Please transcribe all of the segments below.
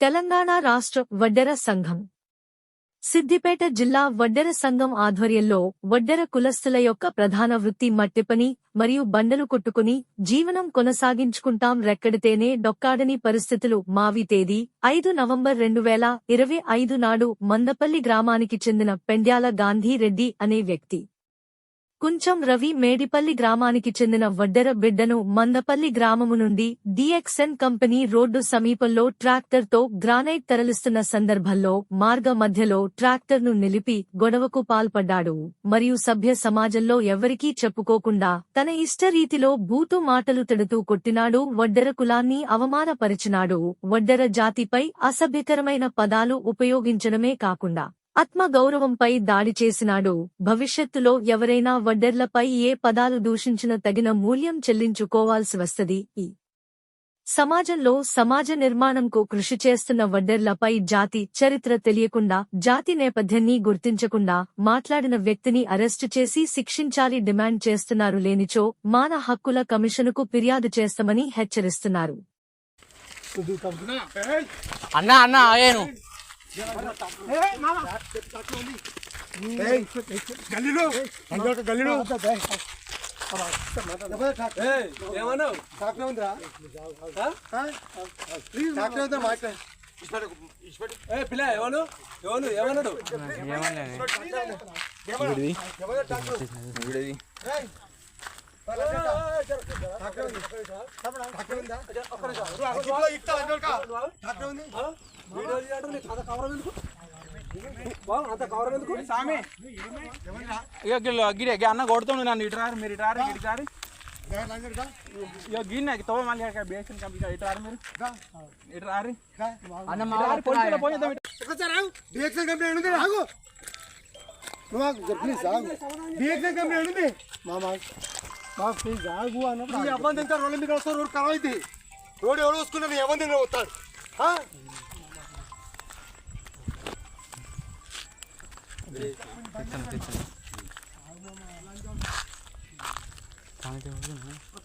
తెలంగాణ రాష్ట్ర వడ్డెర సంఘం. సిద్దిపేట జిల్లా వడ్డెర సంఘం ఆధ్వర్యంలో వడ్డెర కులస్తుల యొక్క ప్రధాన వృత్తి మట్టిపని మరియు బండలు కొట్టుకుని జీవనం కొనసాగించుకుంటాం రెక్కడితేనే డొక్కాడని పరిస్థితులు మావి తేదీ. ఐదు నవంబర్ రెండు వేల ఇరవై ఐదు నాడు మందపల్లి గ్రామానికి చెందిన పెండ్యాల గాంధీ రెడ్డి అనే వ్యక్తి. కుంచం రవి మేడిపల్లి గ్రామానికి చెందిన వడ్డెర బిడ్డను మందపల్లి గ్రామము నుండి డిఎక్స్ఎన్ కంపెనీ రోడ్డు సమీపంలో ట్రాక్టర్తో గ్రానైట్ తరలిస్తున్న సందర్భంలో మార్గ మధ్యలో ట్రాక్టర్ను నిలిపి గొడవకు పాల్పడ్డాడు. మరియు సభ్య సమాజంలో ఎవరికీ చెప్పుకోకుండా తన ఇష్టరీతిలో బూతు మాటలు తిడుతూ కొట్టినాడు వడ్డెర కులాన్ని అవమానపరిచినాడు. వడ్డెర జాతిపై అసభ్యకరమైన పదాలు ఉపయోగించడమే కాకుండా ఆత్మ గౌరవంపై దాడి చేసినాడు. భవిష్యత్తులో ఎవరైనా వడ్డెర్లపై ఏ పదాలు దూషించిన తగిన మూల్యం చెల్లించుకోవాల్సి వస్తది. ఈ సమాజంలో సమాజ నిర్మాణంకు కృషి చేస్తున్న వడ్డెర్లపై జాతి చరిత్ర తెలియకుండా జాతి నేపథ్యాన్ని గుర్తించకుండా మాట్లాడిన వ్యక్తిని అరెస్టు చేసి శిక్షించాలి డిమాండ్ చేస్తున్నారు లేనిచో మాన హక్కుల కమిషనుకు ఫిర్యాదు చేస్తామని హెచ్చరిస్తున్నారు. అన్నా అన్నా గల్లీలో. గల్లీలో ఏమన్నావు ఉందిరా ఉందా మాట్లాడు పిల్ల ఎవరు ఎవరు ఏమన్నాడు గిరి ఇక అన్న కొడుతుండు నన్ను ఇటు రారు మీరు ఇటు రారు ఇటు రారు ఇక గిన్నె తవ్వ మళ్ళీ ఇక బేసిన్ కంప్లీట్ ఇటు రారు మీరు ఇటు రారు అన్న మా వారి పొలిటికల్ పోయేద్దాం ఇటు. డిఎక్సన్ కంపెనీ ఉంది రాగు నువ్వు ఆగు, ప్లీజ్ ఆగు డిఎక్సన్ కంపెనీ ఉంది మామా మా ప్లీజ్ ఆగు అన్నప్పుడు ఈ అబ్బాయి తింటారు రోడ్ల మీద వస్తారు రోడ్ ఖరాబ్ అయితే రోడ్ ఎవరు వస్తున్నారు నీ అబ్బాయి తిన్న వస్తాడు ఆ?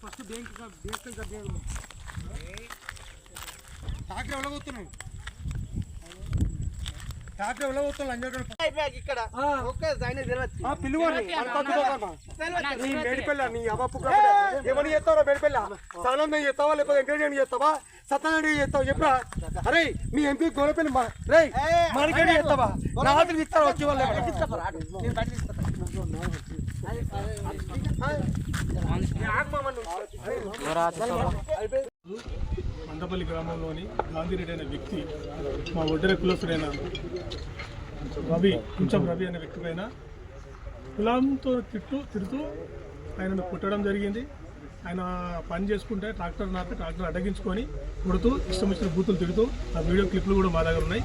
ఫస్ట్ బ్యాంక్ డిఎక్సన్ కంపెనీ ట్రాక్టర్ ఎవరో పోతున్నావు ట్రాక్టర్ ఎవరో పోతున్నావు అంజాడు ఆ పిలువని నీ మేడిపెళ్ళ నీ అవ్వపు ఏమని చేస్తావా మేడిపెళ్ళ స్నానం నేను చేస్తావా లేకపోతే ఎంకరేజ్ చేస్తావా సత్యనారాయణ చేస్తావా చెప్పరా అరే మీ ఎంపీ గోడపల్లి రే మనకేంటి చేస్తావా హాజరు ఇస్తారా వచ్చి వాళ్ళు మందపల్లి గ్రామంలోని గాంధీరెడ్డి అనే వ్యక్తి మా ఒడ్డెర కులసుడైన రవి కొంచెం రవి అనే వ్యక్తి పైన కులంతో తిట్టు తిడుతూ ఆయనను కుట్టడం జరిగింది. ఆయన పని చేసుకుంటే ట్రాక్టర్ నాపి ట్రాక్టర్ అడ్డగించుకొని కొడుతూ ఇష్టం వచ్చిన బూతులు తిడుతూ ఆ వీడియో క్లిప్లు కూడా మా దగ్గర ఉన్నాయి.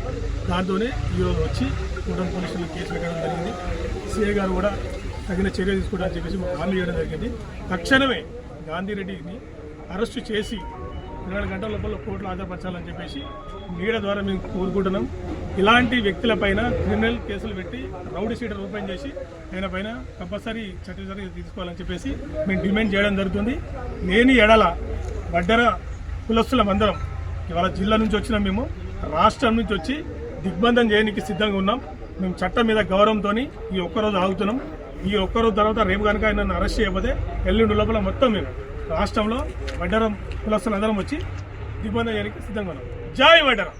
దాంతోనే ఈరోజు వచ్చి కూటమి పోలీసులు కేసు పెట్టడం జరిగింది. సిఐ గారు కూడా తగిన చర్య తీసుకోవడానికి చెప్పేసి మాకు హామీ చేయడం జరిగింది. తక్షణమే గాంధీరెడ్డిని అరెస్టు చేసి ఇరవై గంటల లోపల కోర్టులు ఆధారపరచాలని చెప్పేసి మీడియా ద్వారా మేము కోరుకుంటున్నాం. ఇలాంటి వ్యక్తులపైన క్రిమినల్ కేసులు పెట్టి రౌడీ షీటర్ ఓపెన్ చేసి ఆయన పైన కంపల్సరీ చర్యలు తీసుకోవాలని చెప్పేసి మేము డిమాండ్ చేయడం జరుగుతుంది. లేని ఎడల వడ్డర కులస్తులం అందరం ఇవాళ జిల్లా నుంచి వచ్చినాం మేము. రాష్ట్రం నుంచి వచ్చి దిగ్బంధం చేయడానికి సిద్ధంగా ఉన్నాం. మేము చట్టం మీద గౌరవంతో ఈ ఒక్కరోజు ఆగుతున్నాం. ఈ ఒక్కరోజు తర్వాత రేపు కనుక ఆయన అరెస్ట్ చేయకపోతే ఎల్లుండి లోపల మొత్తం మేము రాష్ట్రంలో వడ్డరం కులస్తులందరం వచ్చి దిగ్బంధం చేయడానికి సిద్ధంగా ఉన్నాం. జై వడ్డరం.